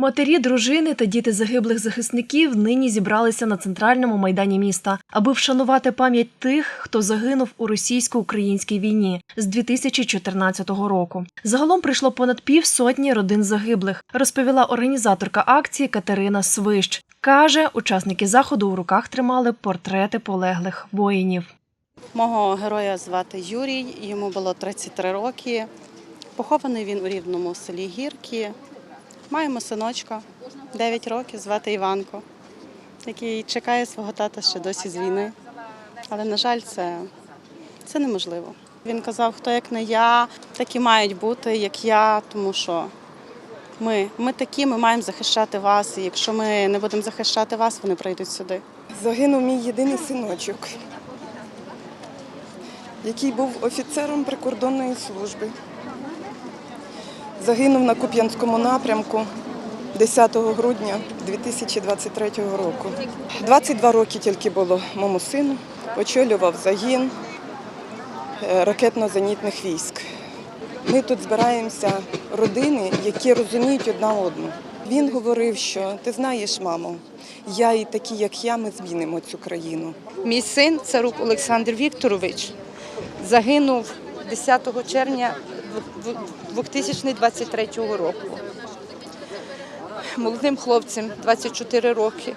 Матері, дружини та діти загиблих захисників нині зібралися на центральному майдані міста, аби вшанувати пам'ять тих, хто загинув у російсько-українській війні з 2014 року. Загалом прийшло понад півсотні родин загиблих, розповіла організаторка акції Катерина Свищ. Каже, учасники заходу у руках тримали портрети полеглих воїнів. Мого героя звати Юрій, йому було 33 роки. Похований він у рівному селі Гірки. Маємо синочка 9 років, звати Іванко, який чекає свого тата ще досі з війни. Але, на жаль, це, це неможливо. Він казав, хто як не я, такі мають бути, як я, тому що ми, ми такі, ми маємо захищати вас. І якщо ми не будемо захищати вас, вони прийдуть сюди. Загинув мій єдиний синочок, який був офіцером прикордонної служби. Загинув на Куп'янському напрямку 10 грудня 2023 року. 22 роки тільки було моєму сину, очолював загін е, ракетно-зенітних військ. Ми тут збираємося родини, які розуміють одна одну. Він говорив, що ти знаєш, мамо, я і такі, як я, ми змінимо цю країну. Мій син, Царук Олександр Вікторович, загинув 10 червня 2023 року. Молодим хлопцем 24 роки.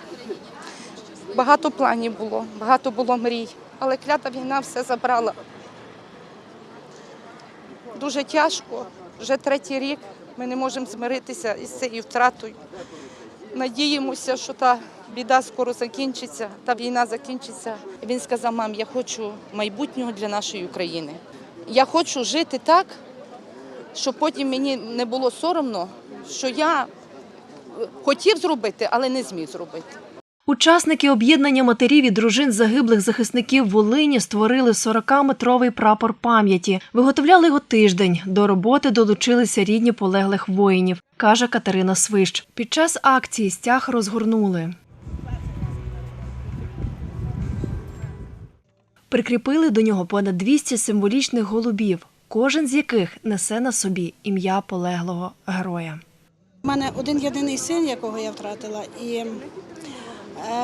Багато планів було, багато було мрій, але клята війна все забрала. Дуже тяжко, вже третій рік ми не можемо змиритися із цією втратою. Надіємося, що та біда скоро закінчиться, та війна закінчиться. Він сказав, мам, я хочу майбутнього для нашої України. Я хочу жити так, щоб потім мені не було соромно, що я е, хотів зробити, але не зміг зробити. Учасники об'єднання матерів і дружин загиблих захисників Волині створили 40-метровий прапор пам'яті. Виготовляли його тиждень. До роботи долучилися рідні полеглих воїнів, каже Катерина Свищ. Під час акції стяг розгорнули. Прикріпили до нього понад 200 символічних голубів, кожен з яких несе на собі ім'я полеглого героя. У мене один єдиний син, якого я втратила, і е,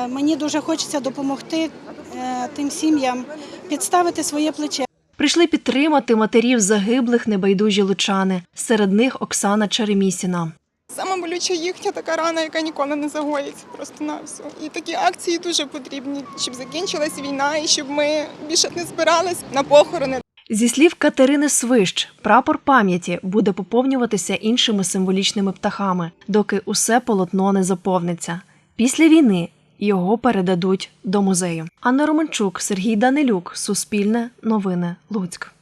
мені дуже хочеться допомогти е, тим сім'ям підставити своє плече. Прийшли підтримати матерів загиблих небайдужі лучани. Серед них Оксана Черемісіна. Саме болюча їхня така рана, яка ніколи не загоїться просто на все. І такі акції дуже потрібні, щоб закінчилась війна і щоб ми більше не збирались на похорони. Зі слів Катерини Свищ, прапор пам'яті буде поповнюватися іншими символічними птахами, доки усе полотно не заповниться. Після війни його передадуть до музею. Анна Романчук, Сергій Данилюк, Суспільне, Новини, Луцьк.